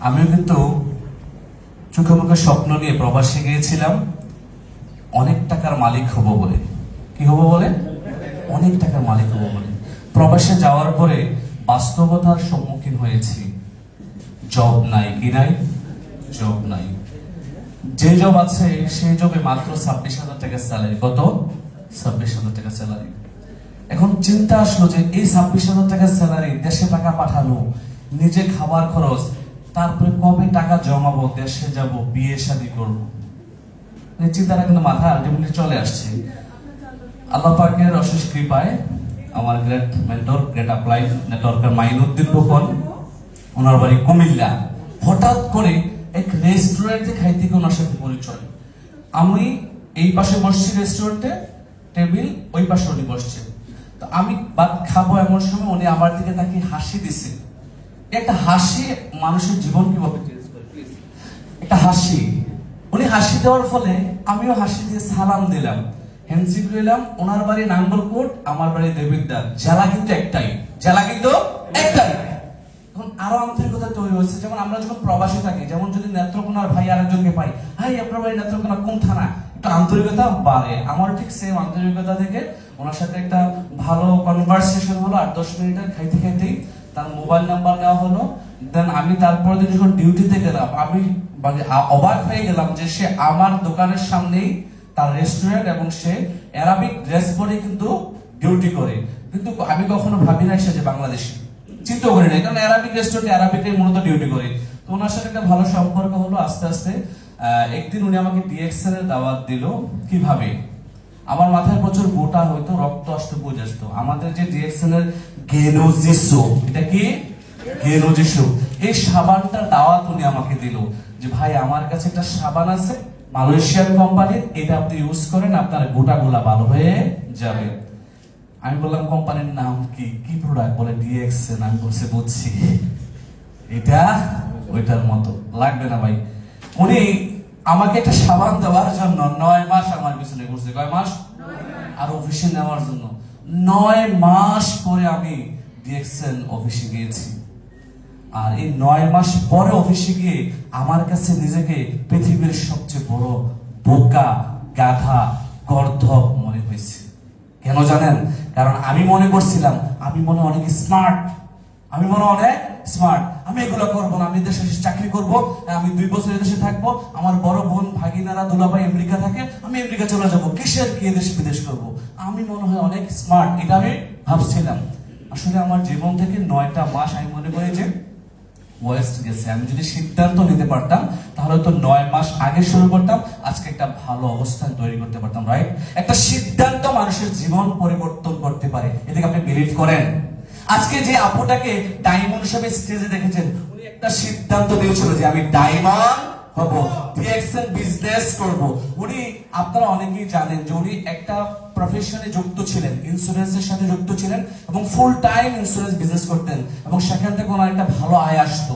আমিও কিন্তু চোখে মুখে স্বপ্ন নিয়ে প্রবাসে গিয়েছিলাম। অনেক টাকার মালিক হব বলে। কি হব বলে? অনেক টাকার মালিক হব বলে। প্রবাসে যাওয়ার পরে বাস্তবতার সম্মুখীন হয়েছি। জব নাই কি নাই? জব নাই। যে জব আছে, সেই জবে মাত্র ছাব্বিশ হাজার টাকা স্যালারি কত? ছাব্বিশ হাজার টাকা স্যালারি এখন চিন্তা আসলো যে এই ছাব্বিশ হাজার টাকা স্যালারি দেশে টাকা পাঠানো, নিজে খাবার খরচ তারপরে কবে টাকা জমাবো, দেশে যাব, বিয়ে শাদী করব? এই চিন্তাটা কিন্তু মাথা আলটিমেটলি চলে আসছে। আল্লাহ পাকের অশেষ কৃপায় আমার গ্রেট মেন্টর, গ্রেট অ্যাপ্লাই নেটওয়ার্কের মাইনুদ্দিন রোকন ওনার বাড়ি কুমিল্লা। হঠাৎ করে এক রেস্টুরেন্টে খাইতে গিয়ে ওনার সাথে পরিচয়। আমি এই পাশে বসছি রেস্টুরেন্টে টেবিল ওই পাশে উনি বসছে। তো আমি ভাত খাব এমন সময় উনি আমার দিকে তাকে হাসি দিছে। একটা হাসি মানুষের জীবন কীভাবে চেঞ্জ করে প্লিজ একটা হাসি। উনি হাসি দেওয়ার ফলে আমিও হাসি দিয়ে সালাম দিলাম। হ্যান্ডশিপ নিলাম ওনার বাড়ি নাঙ্গলকোট, আমার বাড়ি দেবিদ্দার জেলা কিন্তু একটাই। জেলা কিন্তু একটাই। এখন আরও আন্তরিকতা তৈরি হয়েছে যেমন আমরা যখন প্রবাসী থাকি, যেমন যদি নেত্রকোনার ভাই আরেকজনকে পাই, হাই, আপনার বাড়ি নেত্রকোনা, কোন থানা? একটু আন্তরিকতা বাড়ে। আমার ঠিক সেম আন্তরিকতা থেকে। ওনার সাথে একটা ভালো কনভারসেশন হলো আট দশ মিনিটের খাইতে খাইতেই। তার মোবাইল নাম্বার নেওয়া হলো। দেন আমি তারপর যখন ডিউটিতে গেলাম, আমি মানে অবাক হয়ে গেলাম যে সে আমার দোকানের সামনেই তার রেস্টুরেন্ট এবং সে অ্যারাবিক ড্রেস পরে কিন্তু ডিউটি করে। কিন্তু আমি কখনো ভাবি না সে যে বাংলাদেশি। চিন্তা করি না কারণ অ্যারাবিক রেস্টুরেন্টে অ্যারাবিকে মূলত ডিউটি করে। তো ওনার সাথে একটা ভালো সম্পর্ক হলো, আস্তে আস্তে একদিন উনি আমাকে ডিএক্সএল এর দাওয়াত দিল, কীভাবে? আমার মাথায় প্রচুর গোটা হইতো, রক্ত আসতো, বুঝে আসতো। আমাদের যে ডিএক্সএল এর গেনোজিসো এটা কি? এই সাবানটা দাওয়াত উনি আমাকে দিল যে ভাই আমার কাছে একটা সাবান আছে মালয়েশিয়ান কোম্পানির এটা আপনি ইউজ করেন আপনার গোটা গোলা ভালো হয়ে যাবে। আমি বললাম কোম্পানির নাম কি? কি প্রোডাক্ট বলে ডিএক্সএন আমি বলছি বুঝছি। এটা ওইটার মতো। লাগবে না ভাই। উনি আমাকে একটা সাবান দেওয়ার জন্য নয় মাস আমার পিছনে ঘুরছে। কয় মাস? আর অফিসে নেওয়ার জন্য। নয় মাস পরে আমি ডিএক্সএল অফিসে গিয়েছি। আর এই নয় মাস পরে অফিসে গিয়ে আমার কাছে নিজেকে পৃথিবীর সবচেয়ে বড় বোকা, গাধা, গর্ধব মনে হয়েছে। কেন জানেন? কারণ আমি মনে করছিলাম, আমি মনে অনেক স্মার্ট আমি মনে অনেক স্মার্ট আমি এগুলো করব না। আমি দেশে চাকরি করব, আমি দুই বছর দেশে থাকব, আমার বড় বোন ভাগিনারা, দুলাভাই আমেরিকা থাকে, আমি আমেরিকা চলে যাব। কিসের কি দেশ বিদেশ করব? আমি মনে হয় অনেক স্মার্ট এটা আমি ভাবছিলাম। আসলে আমার জীবন থেকে নয়টা মাস আমি মনে করি যে ওয়েস্ট গেছে। আমি যদি সিদ্ধান্ত নিতে পারতাম, তাহলে তো নয় মাস আগে শুরু করতাম, আজকে একটা ভালো অবস্থান তৈরি করতে পারতাম রাইট একটা সিদ্ধান্ত মানুষের জীবন পরিবর্তন করতে পারে। এদিকে আপনি বিলিভ করেন। আজকে যে আপুটাকে ডায়মন্ড হিসেবে স্টেজে দেখেছেন, উনি একটা সিদ্ধান্ত দিয়েছিল যে আমি ডায়মন্ড হব ডিএক্সএন বিজনেস করব। উনি, আপনারা অনেকেই জানেন যে উনি একটা প্রফেশনে যুক্ত ছিলেন ইন্স্যুরেন্সের সাথে যুক্ত ছিলেন এবং ফুল টাইম ইন্স্যুরেন্স বিজনেস করতেন এবং সেখান থেকে ওনার একটা ভালো আয় আসতো।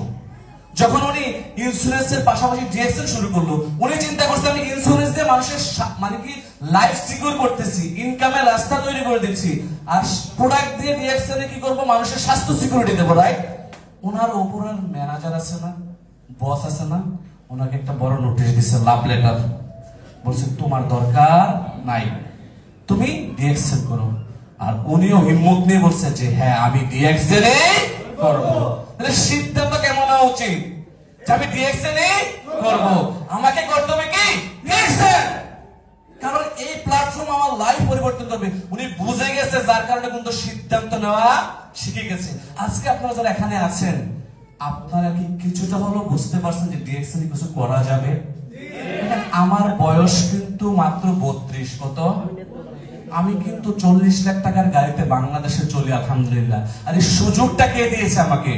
যখন উনি ইন্স্যুরেন্সের পাশাপাশি ডিএক্সএল শুরু করল, উনি চিন্তা করছে, আমি ইন্স্যুরেন্স দিয়ে মানুষের মানে কি লাইফ সিকিউর করতেছি ইনকামের রাস্তা তৈরি করে দিচ্ছি। আর প্রোডাক্ট দিয়ে ডিএক্সএল কি করব? মানুষের স্বাস্থ্য সিকিউরিটি দেবো রাইট ওনার ওপরের ম্যানেজার আছে না বস আছে না ওনাকে একটা বড় নোটিশ দিচ্ছে লাভ লেটার বলছে, তোমার দরকার নাই, তুমি ডিএক্সএল করো। আর উনিও হিম্মত নিয়ে বলছে যে হ্যাঁ আমি ডিএক্সএল করব। তাহলে সিদ্ধান্ত উচিত। যে আমি ডিএক্সএল করব। আমাকে করতে হবে কি? ডিএক্সএল কারণ এই প্ল্যাটফর্ম আমার লাইফ পরিবর্তন করবে। উনি বুঝে গেছে যার কারণে কিন্তু সিদ্ধান্ত নেওয়া শিখে গেছে। আজকে আপনারা যারা এখানে আছেন আপনারা কি কিছুটা হলেও বুঝতে পারছেন যে ডিএক্সএল কিছু করা যাবে? আমার বয়স কিন্তু মাত্র বত্রিশ কত? আমি কিন্তু চল্লিশ লাখ টাকার গাড়িতে বাংলাদেশে চলি, আলহামদুলিল্লাহ। আর এই সুযোগটা কে দিয়েছে আমাকে?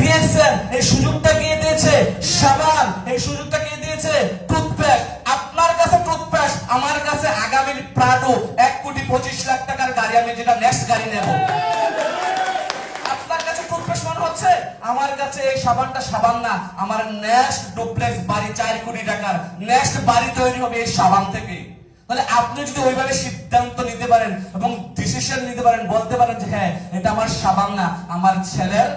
দিয়েছেন এই সুযোগটা কে দিয়েছে? সাবান। এই সুযোগটা কে দিয়েছে? টুথপেস্ট। আপনার কাছে টুথপেস্ট, আমার কাছে আগামী প্রাডো এক কোটি পঁচিশ লাখ টাকার গাড়ি, আমি যেটা নেক্সট গাড়ি নেব। আপনার কাছে টুথপেস্ট মনে হচ্ছে? আমার কাছে এই সাবানটা সাবান না, আমার নেক্সট ডুপ্লেক্স বাড়ি চার কোটি টাকার, নেক্সট বাড়ি তৈরি হবে এই সাবান থেকে। তাহলে আপনি যদি ওইভাবে সিদ্ধান্ত নিতে পারেন এবং ডিসিশন নিতে পারেন, বলতে পারেন যে হ্যাঁ এটা আমার সাবান না, আমার ছেলের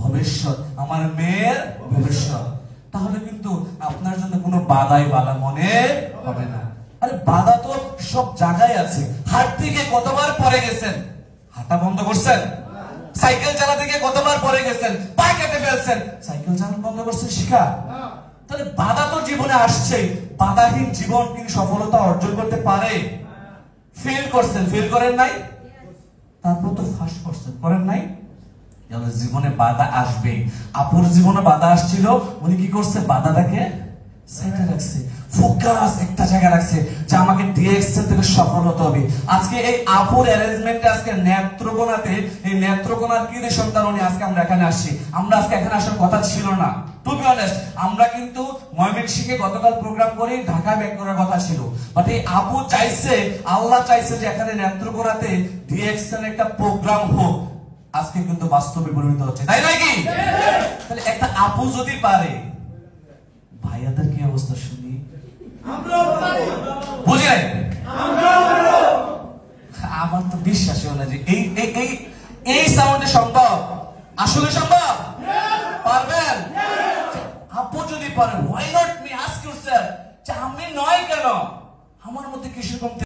ভবিষ্যৎ, আমার মেয়ের ভবিষ্যৎ। তাহলে কিন্তু আপনার জন্য কোনো বাধাই বাধা মনে হবে না। আরে বাধা তো সব জায়গায় আছে। হাট থেকে কতবার পরে গেছেন? হাঁটা বন্ধ করছেন? সাইকেল চালাতে গিয়ে কতবার পরে গেছেন? পা কেটে ফেলছেন? সাইকেল চালানো বন্ধ করছেন শিখা? তাহলে বাধা তো জীবনে আসছে। বাধাহীন জীবন কি সফলতা অর্জন করতে পারে? ফেল করছেন ফেল করেন নাই? তারপর তো ফাঁস করছেন, করেন নাই? জীবনে বাধা আসবে আপুর জীবনে বাধা আসছিল, উনি কি করছে? বাধাটাকে রাখছে। ফোকাস একটা জায়গায় রাখছে যে আমাকে ডিএক্স থেকে সফল হতে হবে। আজকে এই আপুর অ্যারেঞ্জমেন্টে আজকে নেত্রকোনাতে এই নেত্রকোনার কি সন্তান আজকে আমরা এখানে আসছি। আমরা আজকে এখানে আসার কথা ছিল না। টু বি অনেস্ট আমরা কিন্তু ময়মনসিংহে গতকাল প্রোগ্রাম করে ঢাকা ব্যাক করার কথা ছিল। বাট এই আপু চাইছে আল্লাহ চাইছে যে এখানে নেত্রকোনাতে ডিএক্স একটা প্রোগ্রাম হোক। আজকে কিন্তু বাস্তবে পরিণত হচ্ছে। তাই নাকি তাহলে একটা আপু যদি পারে বুঝি আমার তো বিশ্বাস হল যে এই এই এই এই সাউন্ডে সম্ভব। আসলে সম্ভব? পারবেন? আপু যদি পারেন why not me ask yourself যে আমি নয় কেন? আমার মধ্যে কিছু কমতি